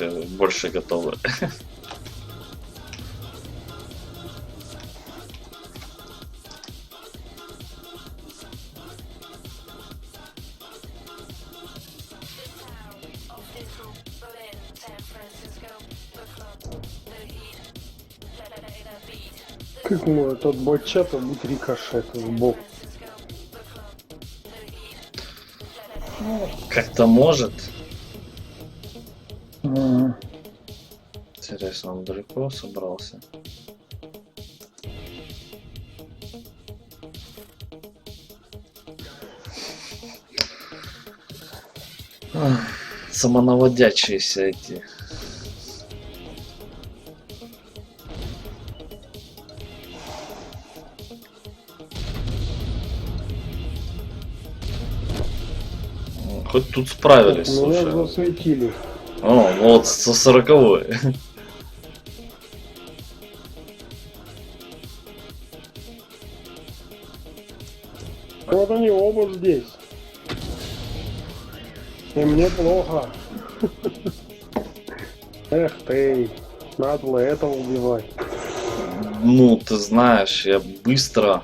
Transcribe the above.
э, больше готовы. Как может от ботчата быть рикошет в бок? Как-то может. Интересно, он далеко собрался? Самонаводящиеся эти. Хоть тут справились, Меня слушай. засветили. О, вот со сороковой. Вот они оба здесь. И мне плохо. Эх ты, надо было этого убивать. Ну, ты знаешь, я быстро